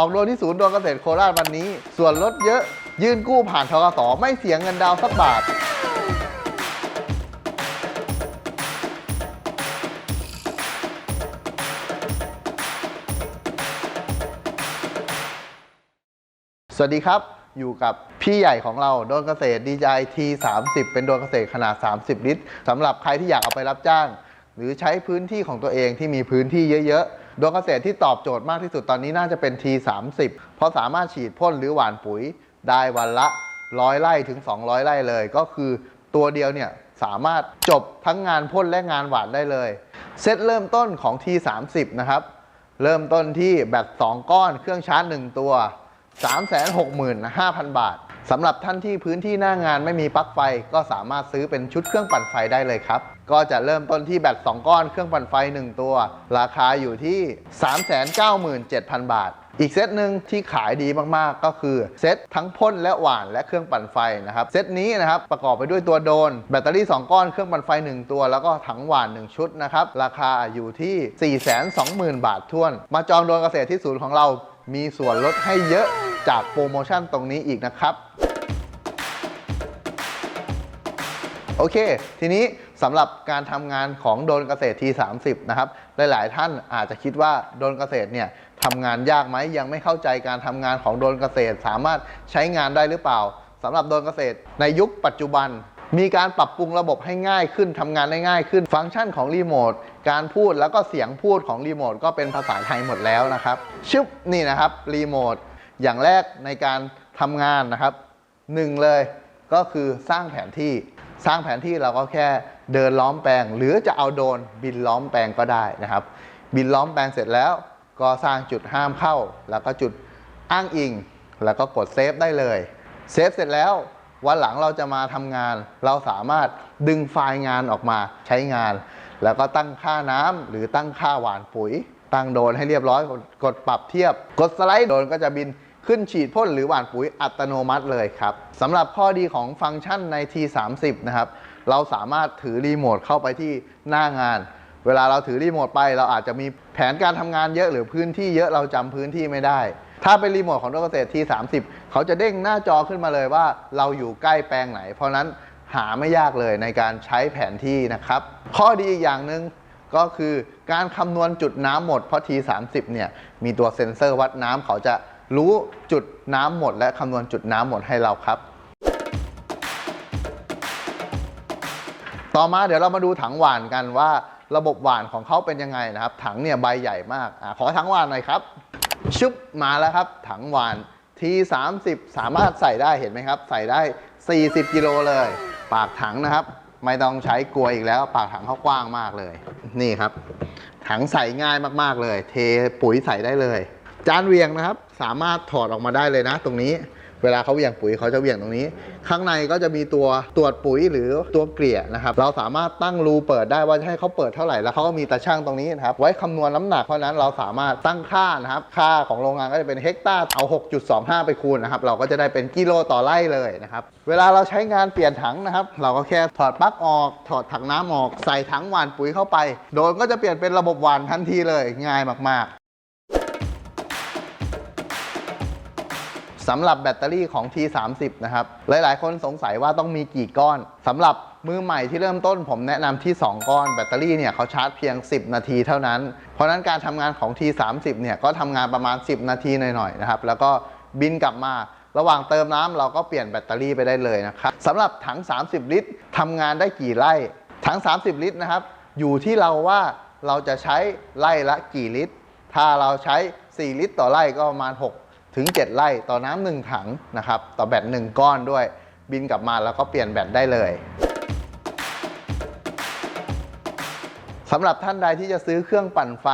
ออกโดนที่ศูนย์โดนเกษตรโคราชวันนี้ ส่วนลดเยอะ ยื่นกู้ผ่านทกสไม่เสียเงินดาวสักบาท สวัสดีครับอยู่กับพี่ใหญ่ของเราโดนเกษตร DJI T30 เป็นโดนเกษตรขนาด 30 ลิตรสำหรับใครที่อยากเอาไปรับจ้าง หรือใช้พื้นที่ของตัวเองที่มีพื้นที่เยอะๆ โดนเกษตรที่ตอบโจทย์มากที่สุดตอนนี้น่าจะเป็น T30 เพราะสามารถฉีดพ่นหรือหว่านปุ๋ยได้วันละ 100ไร่ถึง 200 ไร่เลย ก็คือตัวเดียวเนี่ยสามารถจบทั้งงานพ่นและงานหว่านได้เลย เซตเริ่มต้นของ T30 นะครับ เริ่มต้นที่แบต2ก้อนเครื่องชาร์จ 1 ตัว 365,000 บาท สำหรับท่านที่พื้นที่หน้างานไม่มีปลั๊กไฟ ก็สามารถซื้อเป็นชุดเครื่องปั่นไฟได้เลยครับ ก็จะเริ่มต้นที่แบต 2 ก้อนเครื่องปั่นไฟ 1 ตัว ราคาอยู่ที่ 397,000 บาทอีกเซตหนึ่งที่ขายดีมากๆ ก็คือเซตทั้งพ่นและหวานและเครื่องปั่นไฟนะครับ เซตนี้นะครับประกอบไปด้วยตัวโดน แบตเตอรี่ 2 ก้อนเครื่องปั่นไฟ 1 ตัว แล้วก็ถังหวาน 1 ชุดนะครับ ราคาอยู่ที่ 420,000 บาทท้วน มาจองโดนเกษตรที่ศูนย์ของเรา มีส่วนลดให้เยอะ จากโปรโมชั่นตรงนี้อีกนะครับ โอเค ทีนี้สำหรับการทำงานของโดรนเกษตร T30 นะครับ หลาย ๆ ท่านอาจจะคิดว่าโดรนเกษตรเนี่ยทำงานยากไหมยังไม่เข้าใจการทำงานของโดรนเกษตร สามารถใช้งานได้หรือเปล่าสำหรับโดรนเกษตร ในยุคปัจจุบันมีการปรับปรุงระบบให้ง่ายขึ้นทำงานได้ง่ายขึ้น ฟังก์ชันของรีโมท การพูดแล้วก็เสียงพูดของรีโมทก็เป็นภาษาไทยหมดแล้วนะครับ ชึบนี่นะครับรีโมท อย่างแรกในการทำงานนะครับหนึ่งเลยก็คือสร้างแผนที่สร้างแผนที่เราก็แค่เดินล้อมแปลง หรือจะเอาโดรนบินล้อมแปลงก็ได้นะครับ บินล้อมแปลงเสร็จแล้วก็สร้างจุดห้ามเข้า แล้วก็จุดอ้างอิง แล้วก็กดเซฟได้เลยเซฟเสร็จแล้ววันหลังเราจะมาทำงาน เราสามารถดึงไฟล์งานออกมาใช้งาน แล้วก็ตั้งค่าน้ำหรือตั้งค่าหวานปุ๋ย ตั้งโดรนให้เรียบร้อยกดปรับเทียบ กดสไลด์โดรนก็จะบิน ขึ้นฉีดพ่นหรือหว่านปุ๋ยอัตโนมัติเลยครับสำหรับข้อดีของฟังก์ชันใน T30 นะครับเราสามารถถือรีโมทเข้าไปที่หน้างาน เวลาเราถือรีโมทไป เราอาจจะมีแผนการทำงานเยอะหรือพื้นที่เยอะเราจำพื้นที่ไม่ได้ ถ้าเป็นรีโมทของดรเกษตร T30 เขาจะเด้งหน้าจอขึ้นมาเลยว่า เราอยู่ใกล้แปลงไหน เพราะฉะนั้นหาไม่ยากเลยในการใช้แผนที่นะครับ ข้อดีอีกอย่างหนึ่งก็คือการคำนวณจุดน้ำหมดเพราะ T30 เนี่ยมีตัวเซ็นเซอร์วัดน้ำเขาจะ รู้จุดน้ำหมดและคำนวณจุดน้ำหมดให้เราครับ ต่อมาเดี๋ยวเรามาดูถังหวานกันว่าระบบหวานของเขาเป็นยังไงนะครับ ถังเนี่ยใบใหญ่มากอขอถังหวานหน่อยครับ ชุบมาแล้วครับ ถังหวาน T30 สามารถใส่ได้เห็นไหมครับ ใส่ได้ 40 กิโลเลย ปากถังนะครับ ไม่ต้องใช้กลัวอีกแล้ว ปากถังเขากว้างมากเลย นี่ครับ ถังใส่ง่ายมากๆเลย เทปุ๋ยใส่ได้เลย จานเวียงนะครับ สามารถถอดออกมาได้เลยนะ ตรงนี้ เวลาเขาเวียงปุ๋ยเขาจะเวียงตรงนี้ ข้างในก็จะมีตัวตรวจปุ๋ยหรือตัวเกลี่ยนะครับ เราสามารถตั้งรูเปิดได้ว่าจะให้เขาเปิดเท่าไหร่แล้วเขาก็มีตาช่างตรงนี้นะครับ ไว้คำนวณน้ำหนักเพราะนั้นเราสามารถตั้งค่านะครับ ค่าของโรงงานก็จะเป็นเฮกตาร์เอา 6.25 ไปคูณนะครับ เราก็จะได้เป็นกิโลต่อไร่เลยนะครับ เวลาเราใช้งานเปลี่ยนถังนะครับ เราก็แค่ถอดปลั๊กออก ถอดถังน้ำออก ใส่ถังหว่านปุ๋ยเข้าไป โดยก็จะเปลี่ยนเป็นระบบหว่านทันทีเลย ง่ายมากๆ สำหรับแบตเตอรี่ของ T30 นะครับ หลายๆ คนสงสัยว่าต้องมีกี่ก้อนสำหรับมือใหม่ที่เริ่มต้นผมแนะนำที่ 2 ก้อนแบตเตอรี่เนี่ยเขาชาร์จเพียง 10 นาทีเท่านั้น เพราะฉะนั้นการทำงานของ T30 เนี่ยก็ทำงานประมาณ 10 นาทีหน่อยๆนะครับแล้วก็บินกลับมาระหว่างเติมน้ำเราก็เปลี่ยนแบตเตอรี่ไปได้เลยนะครับสำหรับถัง 30 ลิตรทำงานได้กี่ไร่ถัง 30 ลิตรนะครับ อยู่ที่เราว่าเราจะใช้ไร่ละกี่ลิตร ถ้าเราใช้ 4 ลิตรต่อไร่ก็ประมาณ 6 ถึง 7 ไร่ต่อน้ำหนึ่งถังนะครับต่อแบต1ก้อนด้วย บินกลับมาแล้วก็เปลี่ยนแบตได้เลยสำหรับท่านใดที่จะซื้อเครื่องปั่นไฟ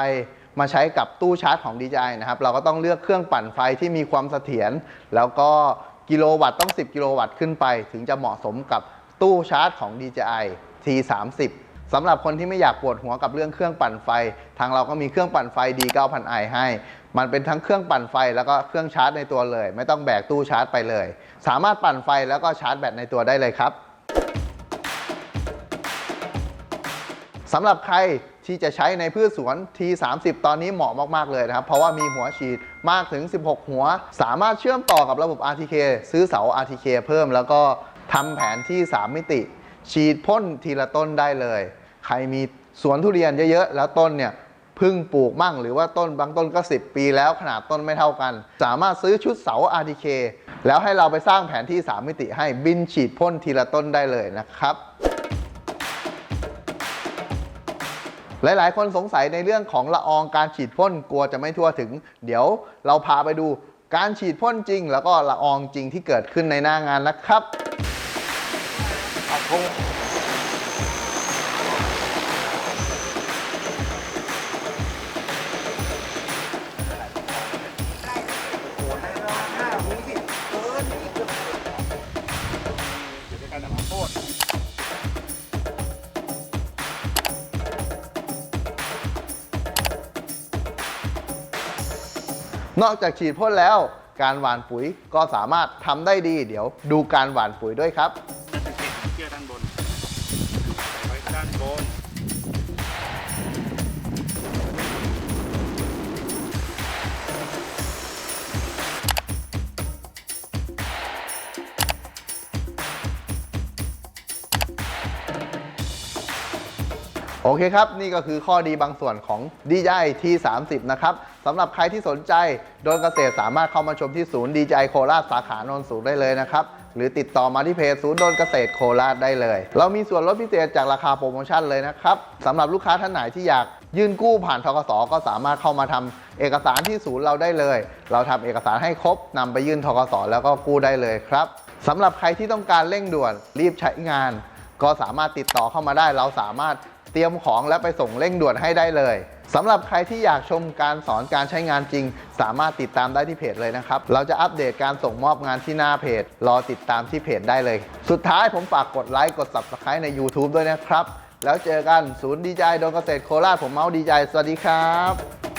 มาใช้กับตู้ชาร์จของ DJI นะครับ เราก็ต้องเลือกเครื่องปั่นไฟที่มีความเสถียรแล้วก็กิโลวัตต์ต้อง 10 กิโลวัตต์ขึ้นไป ถึงจะเหมาะสมกับตู้ชาร์จของ DJI T30 สำหรับคนที่ไม่อยากปวดหัวกับเรื่องเครื่องปั่นไฟ ทางเราก็มีเครื่องปั่นไฟ D9000i ให้ มันเป็นทั้งเครื่องปั่นไฟแล้วก็เครื่องชาร์จในตัวเลย ไม่ต้องแบกตู้ชาร์จไปเลย สามารถปั่นไฟแล้วก็ชาร์จแบตในตัวได้เลยครับสำหรับใครที่จะใช้ในพืชสวน T30 ตอนนี้เหมาะมาก ๆ เลยนะครับ เพราะว่ามีหัวฉีดมากถึง 16 หัว สามารถเชื่อมต่อกับระบบ RTK ซื้อเสา RTK เพิ่มแล้วก็ทำแผนที่ 3 มิติ ฉีดพ่นทีละต้นได้เลย ใครมีสวนทุเรียนเยอะ ๆ แล้วต้นเนี่ย พึ่งปลูกมั่งหรือว่าต้นบางต้นก็ 10 ปีแล้วขนาดต้นไม่เท่ากัน สามารถซื้อชุดเสา RTK แล้วให้เราไปสร้างแผนที่ 3 มิติให้บินฉีดพ่นทีละต้นได้เลยนะครับ หลายๆ คนสงสัยในเรื่องของละอองการฉีดพ่นกลัวจะไม่ทั่วถึง เดี๋ยวเราพาไปดูการฉีดพ่นจริง แล้วก็ละอองจริงที่เกิดขึ้นในหน้างานนะครับ นอกจากฉีดพ่นแล้วการหว่านปุ๋ยก็สามารถทำได้ดี เดี๋ยวดูการหว่านปุ๋ยด้วยครับจะเป็นเชือกด้านบนไว้ด้านบน โอเคครับ นี่ก็คือข้อดีบางส่วนของ DJI T30 นะครับ สำหรับใครที่สนใจโดนเกษตรสามารถเข้ามาชมที่ศูนย์ DJI โคราชสาขาโนนสูงได้เลยนะครับ หรือติดต่อมาที่เพจศูนย์โดนเกษตรโคราชได้เลย เรามีส่วนลดพิเศษจากราคาโปรโมชั่นเลยนะครับสำหรับลูกค้าท่านไหนที่อยากยื่นกู้ผ่านทกสก็สามารถเข้ามาทำเอกสารที่ศูนย์เราได้เลย เราทำเอกสารให้ครบนำไปยื่นทกสแล้วก็กู้ได้เลยครับสำหรับใครที่ต้องการเร่งด่วนรีบใช้งาน ก็สามารถติดต่อเข้ามาได้ เราสามารถเตรียมของและไปส่งเร่งด่วนให้ได้เลย สำหรับใครที่อยากชมการสอนการใช้งานจริง สามารถติดตามได้ที่เพจเลยนะครับ เราจะอัปเดตการส่งมอบงานที่หน้าเพจ รอติดตามที่เพจได้เลย สุดท้ายผมฝากกดไลค์กด Subscribe ใน YouTube ด้วยนะครับ แล้วเจอกันศูนย์ดีใจโดนเกษตรโคราชผมเมาส์ดีใจ สวัสดีครับ